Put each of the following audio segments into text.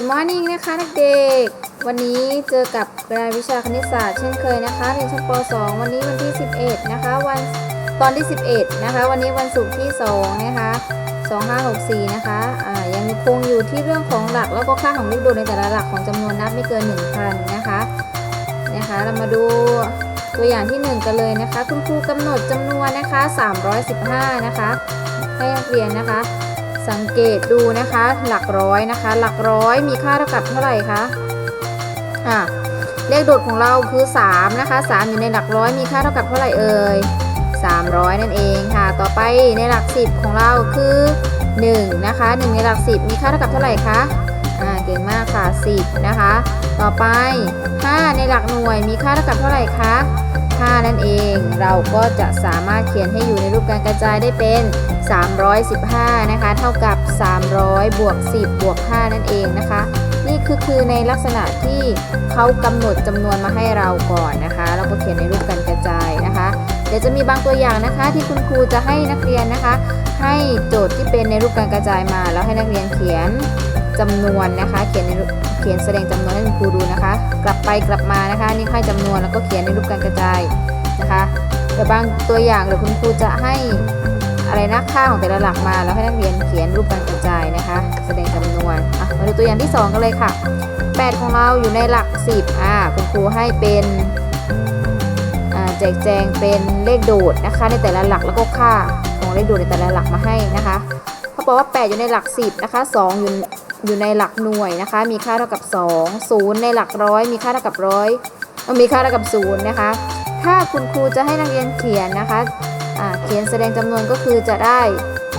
Good morning นะคะเด็กๆ วันนี้เจอกับรายวิชาคณิตศาสตร์เช่นเคยนะคะเรียนชั้นป .2 วันนี้วันที่ 11 นะคะ วันตอนที่ 11 นะคะ วันนี้วันศุกร์ที่ 2 นะคะ 2564 นะคะอ่ายังคงอยู่ที่เรื่องของหลักแล้วก็ค่าของเลขโดดในแต่ละหลักของจำนวนนับไม่เกิน 1,000 นะคะ นะคะ เรามาดูตัวอย่างที่ 1 กันเลยนะคะ คุณครูกำหนดจำนวนนะคะ 315 นะคะ ให้นักเรียนนะคะ สังเกตดูนะคะ หลักร้อยนะคะ หลักร้อยมีค่าเท่ากับเท่าไหร่คะอะเลขโดดของเราคือ 3 นะคะ 3 อยู่ในหลักร้อยมีค่าเท่ากับเท่าไหร่เอ่ย300 นั่นเองค่ะ ต่อไปในหลัก 10 ของเราคือ 1 นะคะ 1 ในหลัก 10 มีค่าเท่ากับเท่าไหร่คะอ่าเก่งมากค่ะ 10 นะคะ ต่อไป 5 ในหลักหน่วยมีค่าเท่ากับเท่าไหร่คะ 5นั่นเอง เราก็จะสามารถเขียนให้อยู่ในรูปการกระจายได้เป็น 315 นะคะ เท่ากับ 300 บวก 10 บวก 5 นั่นเองนะคะ นี่คือคือในลักษณะที่เขากำหนดจำนวนมาให้เราก่อนนะคะแล้วก็เขียนในรูปการกระจายนะคะ เดี๋ยวจะมีบางตัวอย่างนะคะที่คุณครูจะให้นักเรียนนะคะ ให้โจทย์ที่เป็นในรูปการกระจายมา แล้วให้นักเรียนเขียน จำนวนนะคะ เขียนในเขียนแสดงจำนวนให้คุณครูดูนะคะ กลับไปกลับมานะคะนี่ให้จำนวนแล้วก็เขียนในรูปการกระจายนะคะแต่บางตัวอย่างเดี๋ยวคุณครูจะให้อะไรนะค่าของแต่ละหลักมาแล้วให้นักเรียนเขียนรูปการกระจายนะคะ แสดงจำนวนอะมาดูตัวอย่างที่ 2 กันเลยค่ะ 8 ของเราอยู่ในหลัก 10อ่าคุณครูให้เป็นแจกแจงเป็นเลขโดดนะคะ ในแต่ละหลักแล้วก็ค่าของเลขโดดในแต่ละหลักมาให้นะคะเขาบอกว่า 8 อยู่ในหลัก 10นะคะ2อยู่ อยู่ในหลักหน่วยนะคะ มีค่าเท่ากับ 2 0 ในหลักร้อย มีค่าเท่ากับร้อยมีค่าเท่ากับ0นะคะ ถ้าคุณครูจะให้นักเรียนเขียนนะคะเขียนแสดงจำนวนก็คือจะได้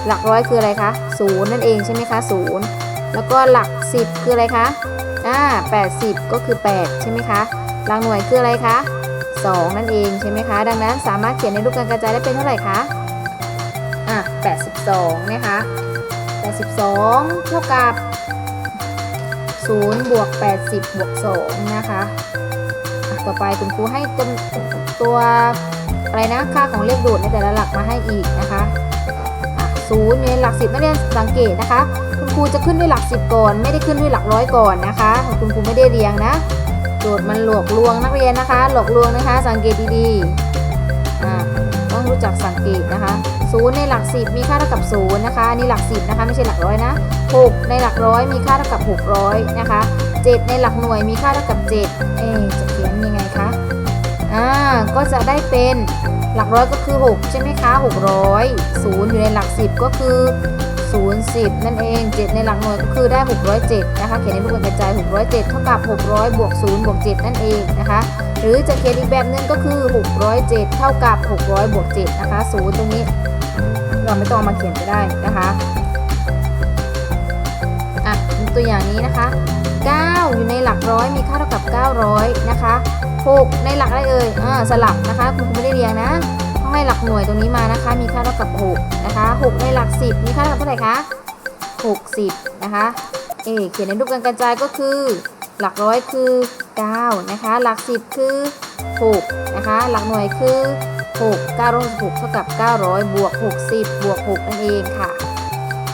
หลักร้อยคืออะไรคะศูนย์นั่นเองใช่ไหมคะศูนย์แล้วก็หลัก 10 คืออะไรคะอ่า80 ก็คือ 8 ใช่ไหมคะ หลักหน่วยคืออะไรคะ2 นั่นเองใช่ไหมคะ ดังนั้นสามารถเขียนในรูปการกระจายได้เป็นเท่าไหร่คะอะ82 นะคะ 82 เท่ากับ 0บวก80บวก2นะคะต่อไปคุณครูให้ตัวตัวอะไรนะค่าของเลขโดดในแต่ละหลักมาให้อีกนะคะะศูนย์ในหลักสิบนักเรียนสังเกตนะคะ คุณครูจะขึ้นด้วยหลักสิบก่อน ไม่ได้ขึ้นด้วยหลักร้อยก่อนนะคะคุณครูไม่ได้เรียงนะโจทย์มันหลอกลวงนักเรียนนะคะ หลอกลวงนะคะ สังเกตดีๆอะ ต้องรู้จักสังเกตนะคะศูนย์ในหลักสิบมีค่าเท่ากับศูนย์นะคะอันนี่หลักสิบนะคะไม่ใช่หลักร้อยนะหกในหลักร้อยมีค่าเท่ากับหกร้อยนะคะเจ็ดในหลักหน่วยมีค่าเท่ากับเจ็ดเอ๊จะเขียนยังไงคะอ่าก็จะได้เป็นหลักร้อยก็คือ 6 ใช่ไหมคะ 600 0 อยู่ในหลัก 10 ก็คือ 0 10 นั่นเอง 7 ในหลักหน่วยก็คือได้ 607 นะคะ เขียนในรูปการกระจาย 607 เท่ากับ 600 บวก 0 บวก 7 นั่นเองนะคะ หรือจะเขียนอีกแบบนึงก็คือ 607 เท่ากับ 600 บวก 7 นะคะ 0 ตรงนี้ เราไม่ต้องมาเขียนก็ได้นะคะอะตัวอย่างนี้นะคะ 9 อยู่ในหลักร้อยมีค่าเท่ากับ 900 นะคะ 6 ในหลักอะไรเอ่ยอ่าสลับนะคะ คุณไม่ได้เรียงนะ ให้หลักหน่วยตรงนี้มานะคะ มีค่าเท่ากับ 6 นะคะ 6 ในหลัก 10 มีค่าเท่ากับเท่าไหร่คะ60 นะคะ เอเขียนในรูปการกระจายก็คือ หลักร้อยคือ 9 นะคะ หลัก 10 คือ 6 นะคะ หลักหน่วยคือ 6 966เท่ากับ 900 บวก 60 บวก 6 นั่นเองค่ะ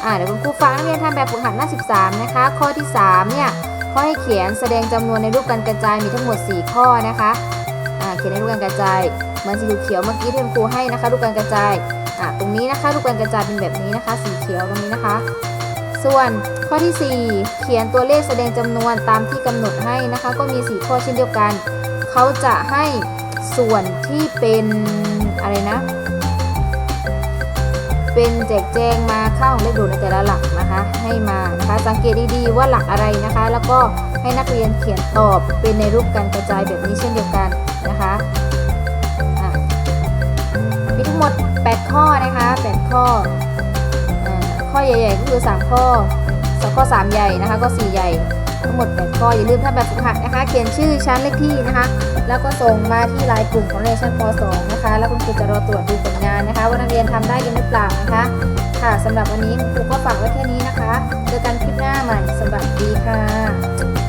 อ่าเดี๋ยวคุณครูฟังนักเรียนทำแบบฝึกหัดหน้า 13 นะคะ ข้อที่ 3 เนี่ยข้อให้เขียนแสดงจำนวนในรูปการกระจายมีทั้งหมด 4 ข้อนะคะอ่าเขียนในรูปการกระจาย เหมือนสีเขียวเมื่อกี้ที่คุณครูให้นะคะรูปการกระจายอ่าตรงนี้นะคะรูปการกระจายเป็นแบบนี้นะคะ สีเขียวตรงนี้นะคะ ส่วนข้อที่ 4 เขียนตัวเลขแสดงจำนวนตามที่กำหนดให้นะคะ ก็มี 4 ข้อเช่นเดียวกัน เขาจะให้ส่วนที่เป็นอะไรนะ เป็นแจกแจงมาค่าของเลขดดในแต่ละหลักนะคะ ให้มานะคะสังเกตดีๆว่าหลักอะไรนะคะ แล้วก็ให้นักเรียนเขียนตอบเป็นในรูปการกระจายแบบนี้เช่นเดียวกันนะคะ 8 ข้อนะคะ 8 ข้ออข้อใหญ่ๆก็คือ 3 ข้อสองข้อ 3 ใหญ่นะคะก็4ใหญ่ ทั้งหมด 8 ข้ออย่าลืมทำแบบฝึกหัดนะคะ เขียนชื่อชั้นเลขที่นะคะ แล้วก็ส่งมาที่ไลน์กลุ่มของเรียนชั้นป .2 นะคะ แล้วคุณครูจะรอตรวจดูผลงานนะคะ ว่านักเรียนทำได้กันหรือเปล่านะคะค่ะสำหรับวันนี้ครูก็ฝากไว้แค่นี้นะคะ เจอกันคลิปหน้าใหม่สวัสดีค่ะ